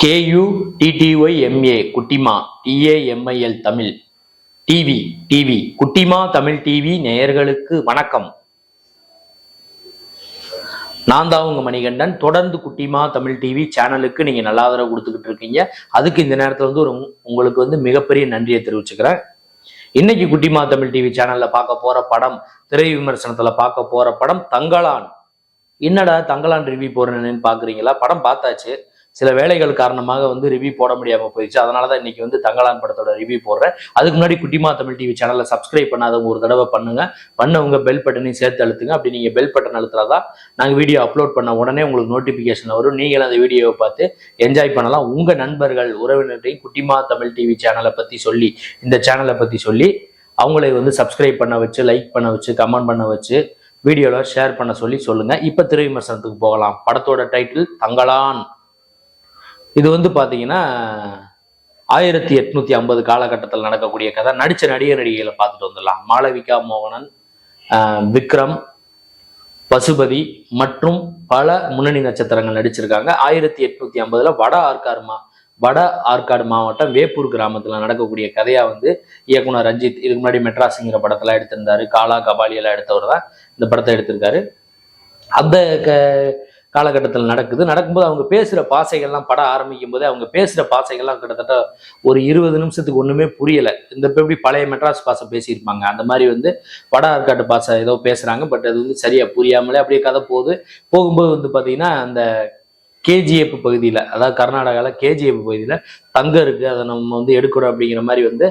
K U டிடிஒய் MA குட்டிமா டிஏஎம்ஐஎல் Tamil. TV TV குட்டிமா Tamil TV நேயர்களுக்கு வணக்கம். நான் தான் உங்க மணிகண்டன். தொடர்ந்து குட்டிமா தமிழ் டிவி சேனலுக்கு நீங்க நல்ல ஆதரவு கொடுத்துக்கிட்டு இருக்கீங்க. அதுக்கு இந்த நேரத்துல வந்து ஒரு உங்களுக்கு வந்து மிகப்பெரிய நன்றியை தெரிவிச்சுக்கிறேன். இன்னைக்கு குட்டிமா தமிழ் டிவி சேனல்ல பார்க்க போற படம் திரை விமர்சனத்துல பார்க்க போற படம் தங்கலான் என்னடா தங்கலான் ரிவ்யூ போறேன்னு பாக்குறீங்களா? படம் பார்த்தாச்சு. சில வேலைகள் காரணமாக வந்து ரிவ்யூ போட முடியாமல் போயிடுச்சு. அதனாலதான் இன்னைக்கு வந்து தங்கலான் படத்தோட ரிவ்யூ போடுறேன். அதுக்கு முன்னாடி குட்டிமா தமிழ் டிவி சேனலை சப்ஸ்கிரைப் பண்ணாதவங்க ஒரு தடவை பண்ணுங்க. பண்ணவங்க பெல் பட்டனையும் சேர்த்து அழுத்துங்க. அப்படி நீங்கள் பெல் பட்டன் தான் நாங்கள் வீடியோ அப்லோட் பண்ண உடனே உங்களுக்கு நோட்டிஃபிகேஷன் வரும். நீங்களும் அந்த வீடியோவை பார்த்து என்ஜாய் பண்ணலாம். உங்கள் நண்பர்கள் உறவினர்களையும் குட்டிமா தமிழ் டிவி சேனலை பற்றி சொல்லி இந்த சேனலை பற்றி சொல்லி அவங்களை வந்து சப்ஸ்கிரைப் பண்ண வச்சு லைக் பண்ண வச்சு கமெண்ட் பண்ண வச்சு வீடியோவில் ஷேர் பண்ண சொல்லி சொல்லுங்கள் இப்போ திரை விமர்சனத்துக்கு போகலாம். படத்தோட டைட்டில் தங்களான் இது வந்து பார்த்தீங்கன்னா ஆயிரத்தி எட்நூத்தி ஐம்பது காலகட்டத்தில் நடக்கக்கூடிய கதை. நடிச்ச நடிகர் நடிகைகளை பார்த்துட்டு வந்துடலாம். மாளவிகா மோகனன் விக்ரம் பசுபதி மற்றும் பல முன்னணி நட்சத்திரங்கள் நடிச்சிருக்காங்க. ஆயிரத்தி எட்நூத்தி ஐம்பதுல வட ஆற்காடு மா வட ஆற்காடு மாவட்டம் வேப்பூர் கிராமத்துல நடக்கக்கூடிய கதையா வந்து இயக்குனர் ரஞ்சித் இதுக்கு முன்னாடி மெட்ராஸுங்கிற படத்துல எடுத்திருந்தாரு. காலா கபாலி எல்லாம் எடுத்தவர் தான் இந்த படத்தை எடுத்திருக்காரு. அந்த க காலகட்டத்தில் நடக்குது. நடக்கும்போது அவங்க பேசுகிற பாசைகள்லாம் பட ஆரம்பிக்கும் போதே அவங்க பேசுகிற பாசைகள்லாம் கிட்டத்தட்ட ஒரு இருபது நிமிஷத்துக்கு ஒன்றுமே புரியலை. இந்த எப்படி பழைய மெட்ராஸ் பாசை பேசியிருப்பாங்க. அந்த மாதிரி வந்து வட ஆற்காட்டு பாசை ஏதோ பேசுகிறாங்க பட் அது வந்து சரியாக புரியாமலே அப்படியே கதை போகுது. போகும்போது வந்து பார்த்தீங்கன்னா அந்த கேஜிஎஃப் பகுதியில் அதாவது கர்நாடகாவில் கேஜிஎஃப் பகுதியில் தங்கம் இருக்குது அதை நம்ம வந்து எடுக்கணும் அப்படிங்கிற மாதிரி வந்து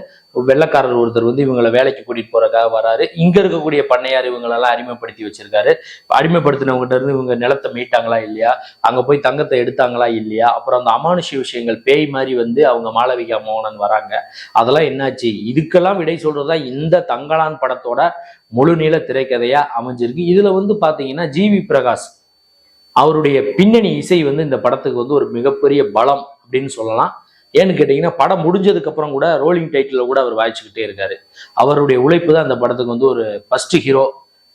வெள்ளக்காரர் ஒருத்தர் வந்து இவங்களை வேலைக்கு கூட்டிகிட்டு போகிறக்காக வராரு. இங்கே இருக்கக்கூடிய பண்ணையார் இவங்களெல்லாம் அடிமைப்படுத்தி வச்சிருக்காரு. அடிமைப்படுத்தினவங்ககிட்ட இருந்து இவங்க நிலத்தை மீட்டாங்களா இல்லையா? அங்கே போய் தங்கத்தை எடுத்தாங்களா இல்லையா? அப்புறம் அந்த அமானுஷ்ய விஷயங்கள் பேய் மாதிரி வந்து அவங்க மாளவிகா மோகனன் வராங்க. அதெல்லாம் என்னாச்சு? இதுக்கெல்லாம் விடை சொல்றதா இந்த தங்கலான் படத்தோட முழுநீள திரைக்கதையாக அமைஞ்சிருக்கு. இதில் வந்து பார்த்தீங்கன்னா ஜிவி பிரகாஷ் அவருடைய பின்னணி இசை வந்து இந்த படத்துக்கு வந்து ஒரு மிகப்பெரிய பலம் அப்படின்னு சொல்லலாம். ஏன்னு கேட்டிங்கன்னா படம் முடிஞ்சதுக்கு அப்புறம் கூட ரோலிங் டைட்டில் கூட அவர் வாய்ச்சிக்கிட்டே இருக்காரு. அவருடைய உழைப்பு தான் இந்த படத்துக்கு வந்து ஒரு ஃபர்ஸ்ட் ஹீரோ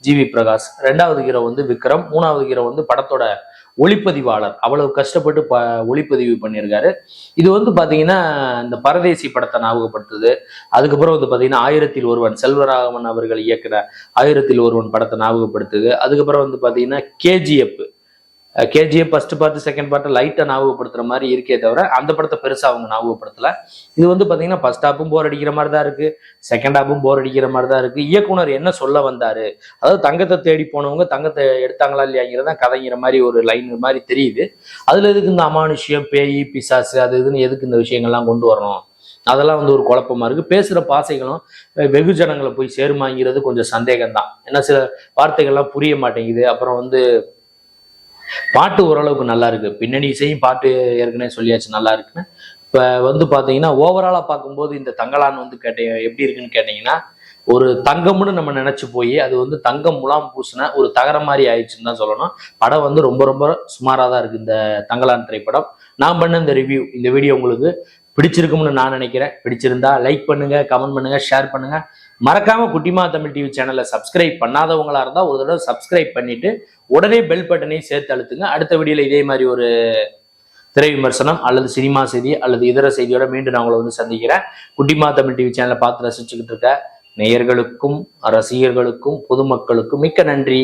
ஜிவி பிரகாஷ் ரெண்டாவது ஹீரோ வந்து விக்ரம். மூணாவது ஹீரோ வந்து படத்தோட ஒளிப்பதிவாளர். அவ்வளவு கஷ்டப்பட்டு ப ஒளிப்பதிவு பண்ணியிருக்காரு. இது வந்து பார்த்தீங்கன்னா இந்த பரதேசி படத்தை ஞாபகப்படுத்துது. அதுக்கப்புறம் வந்து பார்த்தீங்கன்னா ஆயிரத்தில் ஒருவன் செல்வராகவன் அவர்கள் இயக்குன ஆயிரத்தில் ஒருவன் படத்தை ஞாபகப்படுத்துது. அதுக்கப்புறம் வந்து பார்த்தீங்கன்னா KGF. KGF first part second part லைட்டை ஞாபகப்படுத்துற மாதிரி இருக்கே தவிர அந்த படத்தை பெருசாக அவங்க ஞாபகப்படுத்தல. இது வந்து பார்த்தீங்கன்னா ஃபர்ஸ்ட் ஹாப்பும் போர் அடிக்கிற மாதிரி தான் இருக்கு. செகண்ட் ஹாப்பும் போர் அடிக்கிற மாதிரி தான் இருக்கு. இயக்குனர் என்ன சொல்ல வந்தாரு? அதாவது தங்கத்தை தேடி போனவங்க தங்கத்தை எடுத்தாங்களா இல்லையாங்கிறதான் கதைங்கிற மாதிரி ஒரு லைன் மாதிரி தெரியுது. அதுல எதுக்கு இந்த அமானுஷ்யம் பேய் பிசாசு அது இதுன்னு எதுக்கு இந்த விஷயங்கள்லாம் கொண்டு வரணும்? அதெல்லாம் வந்து ஒரு குழப்பமா இருக்கு. பேசுற பாசைகளும் வெகு வெகுஜனங்களை போய் சேருமாங்கிறது கொஞ்சம் சந்தேகம் தான் ஏன்னா சில வார்த்தைகள்லாம் புரிய மாட்டேங்குது. அப்புறம் வந்து பாட்டு ஓரளவுக்கு நல்லா இருக்கு. பின்னணி இசையும் பாட்டு ஏற்கனவே சொல்லியாச்சு நல்லா இருக்குன்னு. இப்போ வந்து பார்த்தீங்கன்னா ஓவராலாக பார்க்கும்போது இந்த தங்கலான் வந்து கேட்டீங்க எப்படி இருக்குன்னு கேட்டிங்கன்னா ஒரு தங்கம்னு நம்ம நினச்சி போய் அது வந்து தங்கம் முலாம் பூசின ஒரு தகர மாதிரி ஆயிடுச்சுன்னு தான் சொல்லணும். படம் வந்து ரொம்ப ரொம்ப சுமாராக தான் இருக்கு இந்த தங்கலான் திரைப்படம். நான் பண்ண இந்த ரிவ்யூ இந்த வீடியோ உங்களுக்கு பிடிச்சிருக்கும்னு நான் நினைக்கிறேன். பிடிச்சிருந்தா லைக் பண்ணுங்க கமெண்ட் பண்ணுங்க ஷேர் பண்ணுங்க. மறக்காம குட்டிமா தமிழ் டிவி சேனலை சப்ஸ்கிரைப் பண்ணாதவங்களா இருந்தால் ஒரு தடவை சப்ஸ்கிரைப் பண்ணிட்டு உடனே பெல் பட்டனையும் சேர்த்து அழுத்துங்க. அடுத்த வீடியோல இதே மாதிரி ஒரு திரை விமர்சனம் அல்லது சினிமா செய்தி அல்லது இதர செய்தியோட மீண்டும் நான் உங்களை வந்து சந்திக்கிறேன். குட்டிமா தமிழ் டிவி சேனலை பார்த்து ரசிச்சுக்கிட்டு இருக்க நேயர்களுக்கும் ரசிகர்களுக்கும் பொதுமக்களுக்கும் மிக்க நன்றி.